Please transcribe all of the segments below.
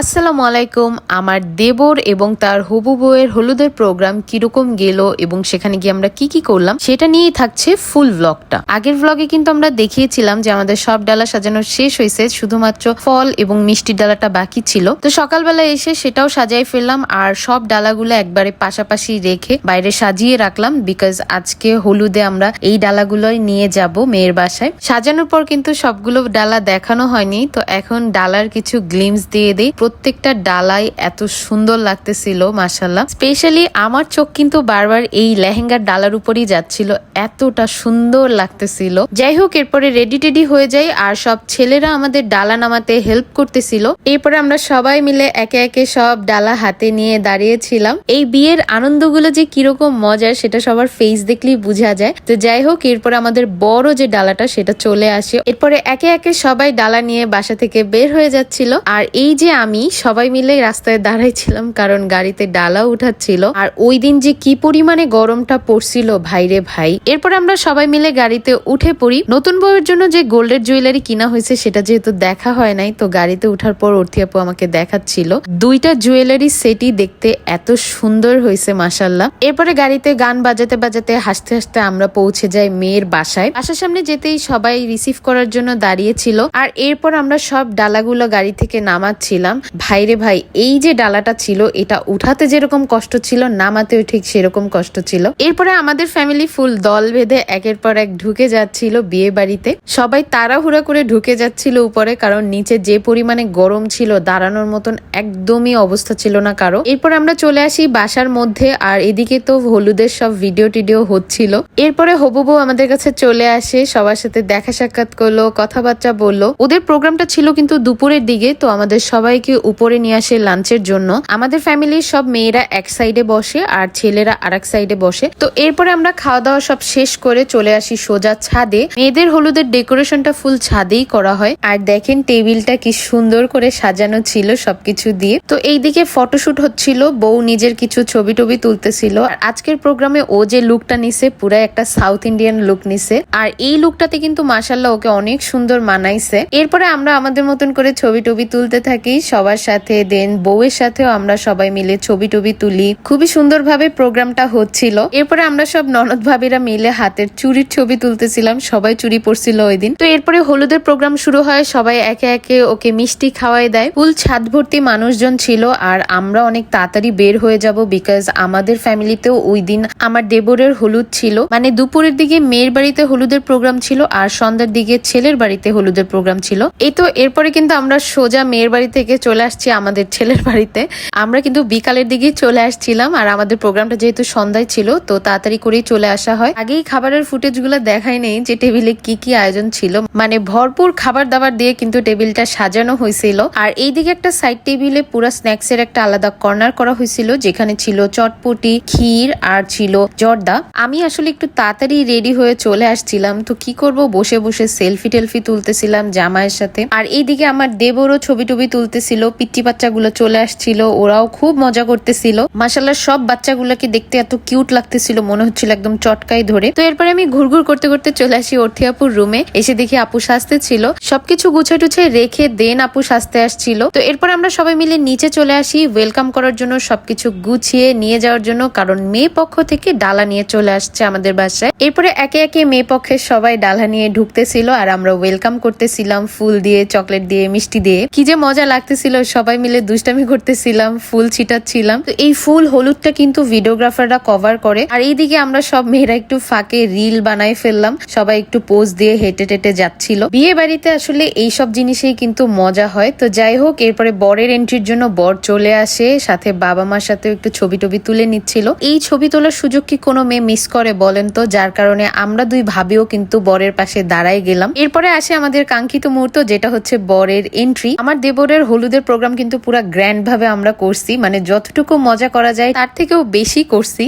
আসসালামু আলাইকুম। আমার দেবর এবং তার হবু বউয়ের হলুদের প্রোগ্রাম কীরকম গেল এবং সেখানে গিয়ে আমরা কি কি করলাম সেটা নিয়েই থাকছে ফুল ব্লগটা আগের ব্লগে কিন্তু আমরা দেখিয়েছিলাম যে আমাদের সব ডালা সাজানো শেষ হয়েছে, শুধুমাত্র ফল এবং মিষ্টির ডালাটা বাকি ছিল। তো সকালবেলা এসে সেটাও সাজাই ফেললাম আর সব ডালাগুলো একবারে পাশাপাশি রেখে বাইরে সাজিয়ে রাখলাম বিকজ আজকে হলুদে আমরা এই ডালাগুলোই নিয়ে যাব মেয়ের বাসায়। সাজানোর পর কিন্তু সবগুলো ডালা দেখানো হয়নি, তো এখন ডালার কিছু গ্লিমস দিয়ে দিই। প্রত্যেকটা ডালাই এত সুন্দর লাগতেছিল মাসাল্লাহ স্পেশালি আমার চোখ কিন্তু বারবার এই লেহেঙ্গার ডালার উপরই যাচ্ছিল, এতটা সুন্দর লাগতেছিল। যাই হোক এরপরে রেডি টেডি হয়ে যাই, আর সব ছেলেরা আমাদের ডালা নামাতে হেল্প করতেছিল। এরপরে আমরা সবাই মিলে একে একে সব ডালা হাতে নিয়ে দাঁড়িয়েছিলাম। এই বিয়ের আনন্দগুলো যে কীরকম মজার সেটা সবার ফেস দেখলেই বোঝা যায়। তো যাই হোক এরপরে আমাদের বড় যে ডালাটা সেটা চলে আসে। এরপরে একে একে সবাই ডালা নিয়ে বাসা থেকে বের হয়ে যাচ্ছিল। আর এই যে আমি সবাই মিলে রাস্তায় দাঁড়াইছিলাম কারণ গাড়িতে ডালা উঠাচ্ছিল। আর ওই দিন যে কি পরিমাণে গরমটা পড়ছিল ভাইরে ভাই। এরপর আমরা সবাই মিলে গাড়িতে উঠে পড়ি। নতুন বউয়ের জন্য যে গোল্ডের জুয়েলারি কিনা হয়েছে, সেটা যেহেতু দেখা হয় নাই, তো গাড়িতে উঠার পর অর্থি আপু আমাকে দেখাচ্ছিল। দুইটা জুয়েলারি সেটই দেখতে এত সুন্দর হয়েছে মাসাল্লাহ এরপরে গাড়িতে গান বাজাতে বাজাতে হাসতে হাসতে আমরা পৌঁছে যাই মেয়ের বাসায়। বাসার সামনে যেতেই সবাই রিসিভ করার জন্য দাঁড়িয়েছিল আর এরপর আমরা সব ডালাগুলো গাড়ি থেকে নামাচ্ছিলাম। ভাইরে ভাই, এই যে ডালাটা ছিল, এটা উঠাতে যেরকম কষ্ট ছিল, নামাতেও ঠিক সেরকম কষ্ট ছিল। এরপরে আমাদের ফ্যামিলি ফুল দল বেঁধে একের পর এক ঢুকে যাচ্ছিল বিয়ে বাড়িতে। সবাই তাড়াহুড়া করে ঢুকে যাচ্ছিল উপরে, কারণ নিচে যে পরিমাণে গরম ছিল, দাঁড়ানোর মতন একদমই অবস্থা ছিল না কারও। এরপর আমরা চলে আসি বাসার মধ্যে, আর এদিকে তো হলুদের সব ভিডিও টিডিও হচ্ছিল। এরপরে হবু বউ আমাদের কাছে চলে আসে, সবার সাথে দেখা সাক্ষাৎ করল, কথাবার্তা বলল। ওদের প্রোগ্রামটা ছিল কিন্তু দুপুরের দিকে, তো আমাদের সবাইকে উপরে নিয়ে আসে লাঞ্চের জন্য। আমাদের ফ্যামিলির সব মেয়েরা এক সাইডে বসে আর ছেলেরা আর এক সাইডে বসে। তো এরপরে আমরা খাওয়া দাওয়া সব শেষ করে চলে আসি সোজা ছাদে। মেয়েদের হলুদের ডেকোরেশনটা ফুল ছাদেই করা হয়। আর দেখেন টেবিলটা কি সুন্দর করে সাজানো ছিল সবকিছু দিয়ে। তো এইদিকে ফটোশুট হচ্ছিল, বউ নিজের কিছু ছবি টবি তুলতেছিল। আর আজকের প্রোগ্রামে ও যে লুকটা নিছে, পুরা একটা সাউথ ইন্ডিয়ান লুক নিছে। আর এই লুকটাতে কিন্তু মাসাল্লাহ ওকে অনেক সুন্দর মানাইছে। এরপরে আমরা আমাদের মতন করে ছবি টবি তুলতে থাকি সবার সাথে দেন বউয়ের সাথেও আমরা সবাই মিলে ছবি টবি তুলি। খুবই সুন্দরভাবে প্রোগ্রামটা হচ্ছিল। এরপরে আমরা সব ননদ ভাবিরা মিলে হাতের চুরির ছবি তুলতেছিলাম। সবাই চুরি পড়ছিল ওই দিন। তো এরপরে হলুদের প্রোগ্রাম শুরু হয়। সবাই একে একে ওকে মিষ্টি খাওয়াই দেয়। ফুল ছাদ ভর্তি মানুষজন ছিল আর আমরা অনেক তাড়াতাড়ি বের হয়ে যাব বিকজ আমাদের ফ্যামিলিতেও ওই দিন আমার দেবরের হলুদ ছিল। মানে দুপুরের দিকে মেয়ের বাড়িতে হলুদের প্রোগ্রাম ছিল আর সন্ধ্যার দিকে ছেলের বাড়িতে হলুদের প্রোগ্রাম ছিল। এই তো এরপরে কিন্তু আমরা সোজা মেয়ের বাড়ি থেকে চলে আসছি আমাদের ছেলের বাড়িতে। আমরা কিন্তু বিকালের দিকে চলে আসছিলাম আর আমাদের প্রোগ্রামটা যেহেতু সন্ধ্যায় ছিল, তো তাড়াতাড়ি করেই চলে আসা হয়। আগেই খাবারের ফুটেজগুলো দেখাই নেই যে টেবিলে কি কি আয়োজন ছিল। মানে ভরপুর খাবার দাবার দিয়ে কিন্তু টেবিলটা সাজানো হয়েছিল। আর এইদিকে একটা সাইড টেবিলে পুরো স্ন্যাক্স এর একটা আলাদা কর্নার করা হয়েছিল, যেখানে ছিল চটপটি, ক্ষীর আর ছিল জর্দা। আমি আসলে একটু তাড়াতাড়ি রেডি হয়ে চলে আসছিলাম, তো কি করব? বসে বসে সেলফি টেলফি তুলতেছিলাম জামাইয়ের সাথে। আর এইদিকে আমার দেবরও ছবি টবি তুলতেছিল পিচ্চি বাচ্চাগুলো চলে আসছিল, ওরাও খুব মজা করতেছিল। মাসাল্লাহ সব বাচ্চাগুলোকে দেখতে এত কিউট লাগতেছিল, মনে হচ্ছিল একদম চটকাই ধরে। তো এরপরে আমি ঘুরঘুর করতে করতে চলে আসি অর্থি আপুর রুমে, এসে দেখি আপু সাজতে ছিল। সবকিছু গুছে টুছে রেখে দেন আপু সাজতে আসছিল। তো এরপর আমরা সবাই মিলে নিচে চলে আসি, ওয়েলকাম করার জন্য সবকিছু গুছিয়ে নিয়ে যাওয়ার জন্য, কারণ মেয়ে পক্ষ থেকে ডালা নিয়ে চলে আসছে আমাদের বাসায়। এরপরে একে একে মেয়ে পক্ষের সবাই ডালা নিয়ে ঢুকতেছিল, আর আমরা ওয়েলকাম করতেছিলাম, ফুল দিয়ে, চকলেট দিয়ে, মিষ্টি দিয়ে। কি যে মজা লাগতেছিল সবাই মিলে দুষ্টামি করতেছিলাম, ফুল ছিটাচ্ছিলাম। তো এই ফুল হলুদটা কিন্তু ভিডিওগ্রাফাররা কভার করে। আর এইদিকে আমরা সব মেয়েরা একটু ফাঁকে রিল বানাই ফেললাম। সবাই একটু পোজ দিয়ে হেঁটে টেটে যাচ্ছিল। বিয়ে বাড়িতে আসলে এই সব জিনিসেই কিন্তু মজা হয়। তো যাই হোক, এরপরে বরের এন্ট্রির জন্য বর চলে আসে। সাথে বাবা মার সাথে একটু ছবি টবি তুলে নিচ্ছিল। এই ছবি তোলার সুযোগ কি কোনো মেয়ে মিস করে বলেন তো? যার কারণে আমরা দুই ভাবিও কিন্তু বরের পাশে দাঁড়াই গেলাম। এরপরে আসে আমাদের কাঙ্ক্ষিত মুহূর্ত, যেটা হচ্ছে বরের এন্ট্রি আমার দেবরের বন্ধুদের প্রোগ্রাম কিন্তু পুরো গ্র্যান্ড ভাবে আমরা করছি মানে যতটুকু মজা করা যায় তার থেকেও বেশি করছি।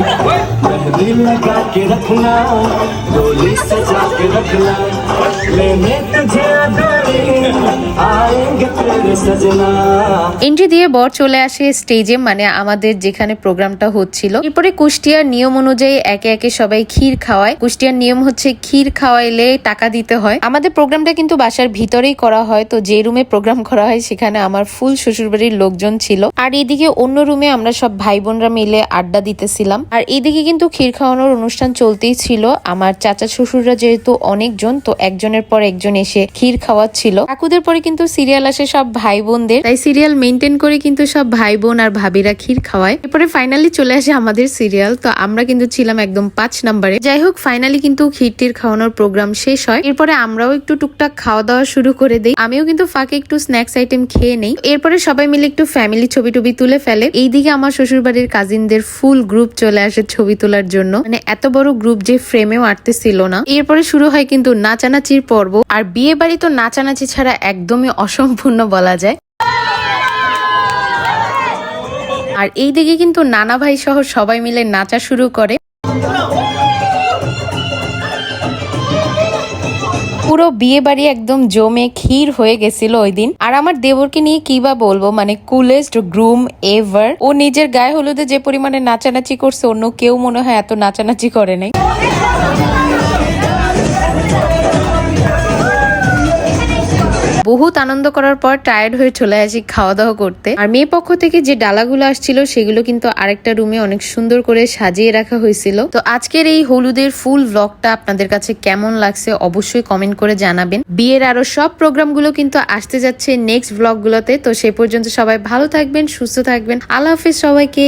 এন্ট্রি দিয়ে বর চলে আসে স্টেজে মানে আমাদের যেখানে প্রোগ্রামটা হচ্ছিল। এরপরে কুষ্টিয়ার নিয়ম অনুযায়ী একে একে সবাই ক্ষীর খাওয়ায়। কুষ্টিয়ার নিয়ম হচ্ছে ক্ষীর খাওয়াইলে টাকা দিতে হয়। আমাদের প্রোগ্রামটা কিন্তু বাসার ভিতরেই করা হয়, তো যে রুমে প্রোগ্রাম করা হয়, সেখানে আমার ফুল শ্বশুরবাড়ির লোকজন ছিল। আর এদিকে অন্য রুমে আমরা সব ভাই বোনরা মিলে আড্ডা দিতেছিলাম। আর এদিকে কিন্তু ক্ষীর খাওয়ানোর অনুষ্ঠান চলতেই ছিল। আমার চাচা শ্বশুররা যেহেতু অনেকজন, তো একজনের পর একজন এসে ক্ষীর খাওয়াচ্ছিল। কাকুদের পরে কিন্তু সিরিয়াল আসে সব ভাই বোনদের তাই সিরিয়াল মেনটেন করে কিন্তু সব ভাই বোন আর ভাবিরা ক্ষীর খাওয়ায়। এরপরে ফাইনালি চলে আসে আমাদের সিরিয়াল, তো আমরা কিন্তু ছিলাম একদম পাঁচ নাম্বারে। যাই হোক, ফাইনালি কিন্তু ক্ষীরটির খাওয়ানোর প্রোগ্রাম শেষ হয়। এরপরে আমরাও একটু টুকটাক খাওয়া দাওয়া শুরু করে দিই। আমিও কিন্তু ফাঁকে একটু স্ন্যাক্স আইটেম খেয়ে নেই। এরপরে সবাই মিলে একটু ফ্যামিলি ছবি টবি তুলে ফেলে। এইদিকে আমার শ্বশুর বাড়ির কাজিনদের ফুল গ্রুপ চলে আসে ছবি তোলার জন্য। মানে এত বড় গ্রুপ যে ফ্রেমেও আটতেছিল না। এরপরে শুরু হয় কিন্তু নাচানাচির পর্ব। আর বিয়ে বাড়ি তো নাচানাচি ছাড়া একদমই অসম্পূর্ণ বলা যায়। আর এই দিকে কিন্তু নানা ভাই সহ সবাই মিলে নাচা শুরু করে। পুরো বিয়ে বাড়ি একদম জমে ক্ষীর হয়ে গেছিল ওই দিন। আর আমার দেবরকে নিয়ে কি বা বলব মানে কুলেস্ট গ্রুম এভার ও নিজের গায়ে হলুদে যে পরিমাণে নাচানাচি করছে, অন্য কেউ মনে হয় এত নাচানাচি করে নাই। বহুত আনন্দ করার পর টায়ার্ড হয়ে চলে আসি খাওয়া দাওয়া করতে। আর মেয়ে পক্ষ থেকে যে ডালাগুলো আসছিল, সেগুলো কিন্তু আরেকটা রুমে অনেক সুন্দর করে সাজিয়ে রাখা হয়েছিল। তো আজকের এই হলুদের ফুল ব্লগটা আপনাদের কাছে কেমন লাগছে অবশ্যই কমেন্ট করে জানাবেন। বিয়ের আরও সব প্রোগ্রামগুলো কিন্তু আসতে যাচ্ছে নেক্সট ব্লগগুলোতে তো সে পর্যন্ত সবাই ভালো থাকবেন, সুস্থ থাকবেন। আল্লাহ হাফিজ সবাইকে।